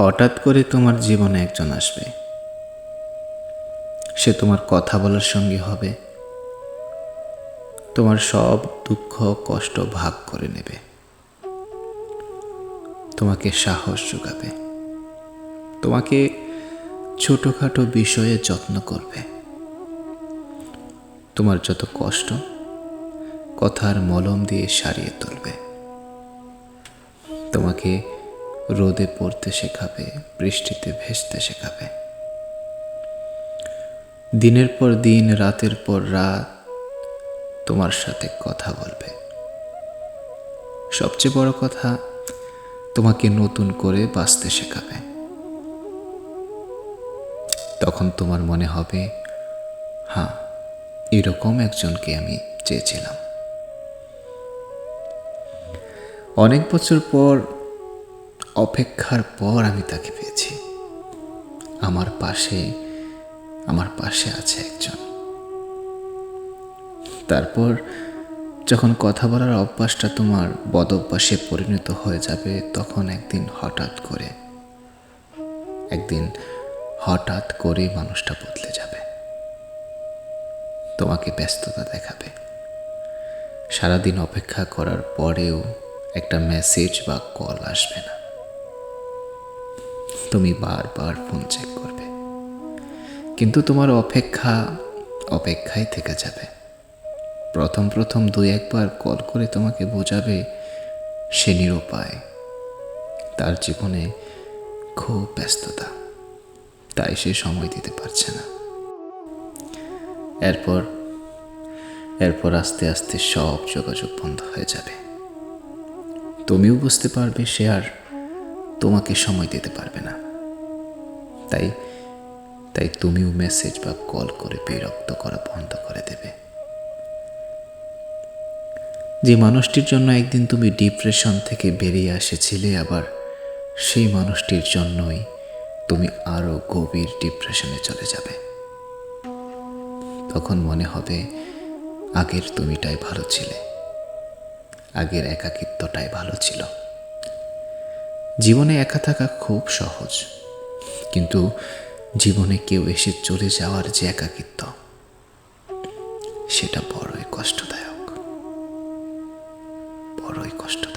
হঠাৎ করে তোমার জীবনে একজন আসবে। সে তোমার কথা বলার সঙ্গী হবে। তোমার সব দুঃখ, কষ্ট ভাগ করে নেবে। তোমাকে সাহস যোগাবে। তোমাকে ছোটোখাটো বিষয়ে যত্ন করবে। তোমার যত কষ্ট, কথার মলম দিয়ে সারিয়ে তুলবে। তোমাকে রোদে পড়তে শেখাবে, বৃষ্টিতে ভেসতে শেখাবে। দিনের পর দিন, রাতের পর রাত তোমার সাথে কথা বলবে। সবচেয়ে বড় কথা, তোমাকে নতুন করে বাঁচতে শেখাবে। তখন তোমার মনে হবে হ্যাঁ এরকম একজনকে আমি চেয়েছিলাম। অনেক বছর পর অপেক্ষার পর আমি তাকে পেয়েছি। আমার পাশে আমার পাশে আছে একজন। তারপর যখন কথা বলার অভ্যাসটা তোমার বদভ্যাসে পরিণত হয়ে যাবে, তখন একদিন হঠাৎ করে, একদিন হঠাৎ করে মানুষটা বদলে যাবে। তোমাকে ব্যস্ততা দেখাবে। সারাদিন অপেক্ষা করার পরেও একটা মেসেজ বা কল আসবে না। তুমি বারবার ফোন চেক করবে। কিন্তু তোমার অপেক্ষা অপেক্ষায় থেকে যাবে। প্রথম প্রথম দুই একবার কল করে তোমাকে বোঝাবে সে নিরুপায়। তার জীবনে খুব ব্যস্ততা। তাই সে সময় দিতে পারছে না। এরপর এরপর আস্তে আস্তে সব যোগাযোগ বন্ধ হয়ে যাবে। তুমিও বুঝতে পারবে সে আর তোমাকে সময় দিতে পারবে না। তাই তাই তুমিও মেসেজ বা কল করে বিরক্ত করা বন্ধ করে দেবে। যে মানুষটির জন্য একদিন তুমি ডিপ্রেশন থেকে বেরিয়ে এসেছিলে, আবার সেই মানুষটির জন্যই তুমি আরও গভীর ডিপ্রেশনে চলে যাবে। তখন মনে হবে, আগের তুমিটাই ভালো ছিলে। আগের একাকিত্বটাই ভালো ছিল। জীবনে একা থাকা খুব সহজ। কিন্তু জীবনে কেউ এসে চলে যাওয়ার যে একাকিত্ব, সেটা বড়ই কষ্টদায়ক। বড়ই কষ্ট।